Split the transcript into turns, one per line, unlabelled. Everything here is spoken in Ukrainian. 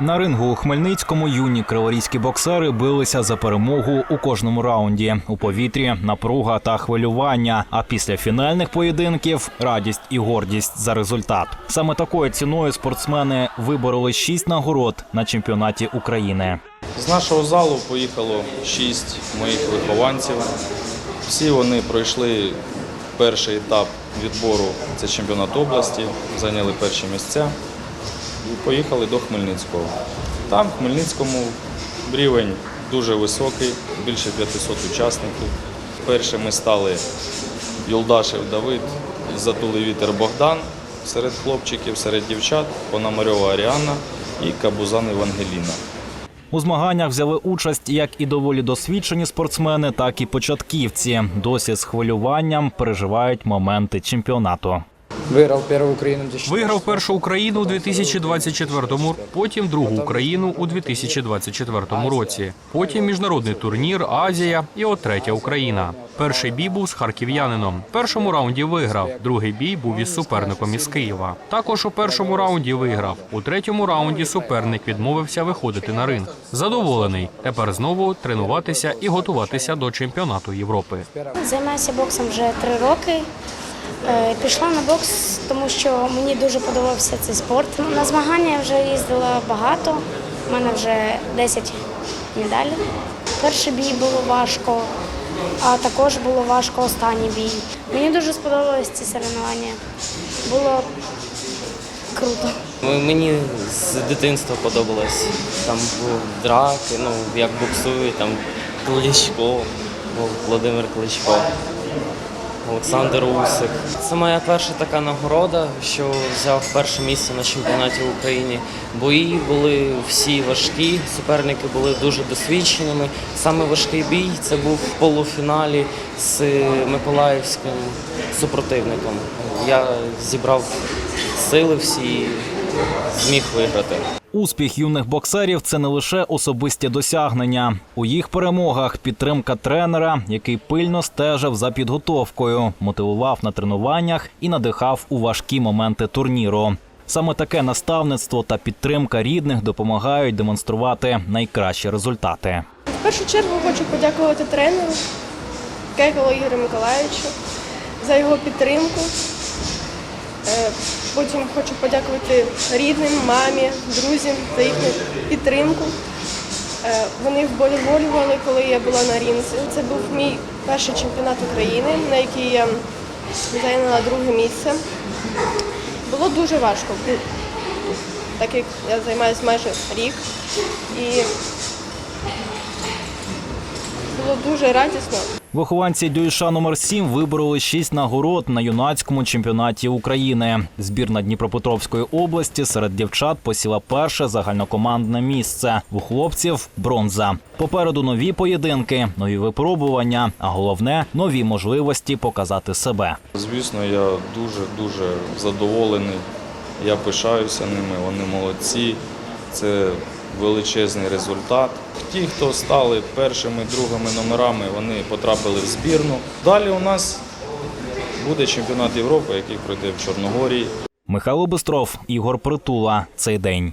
На рингу у Хмельницькому юні криворізькі боксери билися за перемогу у кожному раунді. У повітрі напруга та хвилювання. А після фінальних поєдинків радість і гордість за результат. Саме такою ціною спортсмени вибороли шість нагород на чемпіонаті України.
З нашого залу поїхало шість моїх вихованців. Всі вони пройшли перший етап відбору, це чемпіонат області, зайняли перші місця поїхали до Хмельницького. Там, в Хмельницькому, рівень дуже високий, більше 500 учасників. Першими стали Юлдашев Давид, Затулий вітер Богдан серед хлопчиків, серед дівчат, Пономарьова Аріана і Кабузан Евангеліна.
У змаганнях взяли участь як і доволі досвідчені спортсмени, так і початківці. Досі з хвилюванням переживають моменти чемпіонату.
Виграв першу Україну в
Виграв першу Україну у 2024-му, потім другу Україну у 2024 році. Потім міжнародний турнір Азія і от третя Україна. Перший бій був з харків'янином. В першому раунді виграв. Другий бій був із суперником із Києва. Також у першому раунді виграв. У третьому раунді суперник відмовився виходити на ринг. Задоволений. Тепер знову тренуватися і готуватися до чемпіонату Європи.
Займаюся боксом вже три роки. Е, Пішла на бокс, тому що мені дуже подобався цей спорт. На змагання я вже їздила багато. У мене вже 10 медалей. Перший бій було важко, а також було важко останній бій. Мені дуже сподобалися ці соревнування. Було круто.
Мені з дитинства подобалось. Там був драки, ну як боксують, там Кличко, був Володимир Кличко, Олександр Усик. Це моя перша така нагорода, що взяв перше місце на чемпіонаті в Україні. Бої були всі важкі, суперники були дуже досвідченими. Саме важкий бій це був в полуфіналі з Миколаївським супротивником. Я зібрав сили всі і зміг виграти.
Успіх юних боксерів це не лише особисті досягнення. У їх перемогах підтримка тренера, який пильно стежив за підготовкою, мотивував на тренуваннях і надихав у важкі моменти турніру. Саме таке наставництво та підтримка рідних допомагають демонструвати найкращі результати.
В першу чергу хочу подякувати тренеру Кекалу Ігорю Миколаївичу за його підтримку. Е, Потім хочу подякувати рідним, мамі, друзям за їхню підтримку. Е, Вони вболівали, коли я була на рінці. Це був мій перший чемпіонат України, на який я зайняла друге місце. Було дуже важко, так як я займаюся майже рік. І було дуже радісно.
Вихованці ДЮШ номер 7 вибороли шість нагород на юнацькому чемпіонаті України. Збірна Дніпропетровської області серед дівчат посіла перше загальнокомандне місце. У хлопців бронза. Попереду нові поєдинки, нові випробування, а головне нові можливості показати себе.
Звісно, я дуже дуже задоволений. Я пишаюся ними, вони молодці. Це величезний результат. Ті, хто стали першими, другими номерами, вони потрапили в збірну. Далі у нас буде чемпіонат Європи, який пройде в Чорногорії.
Михайло Бистров, Ігор Притула. Цей день.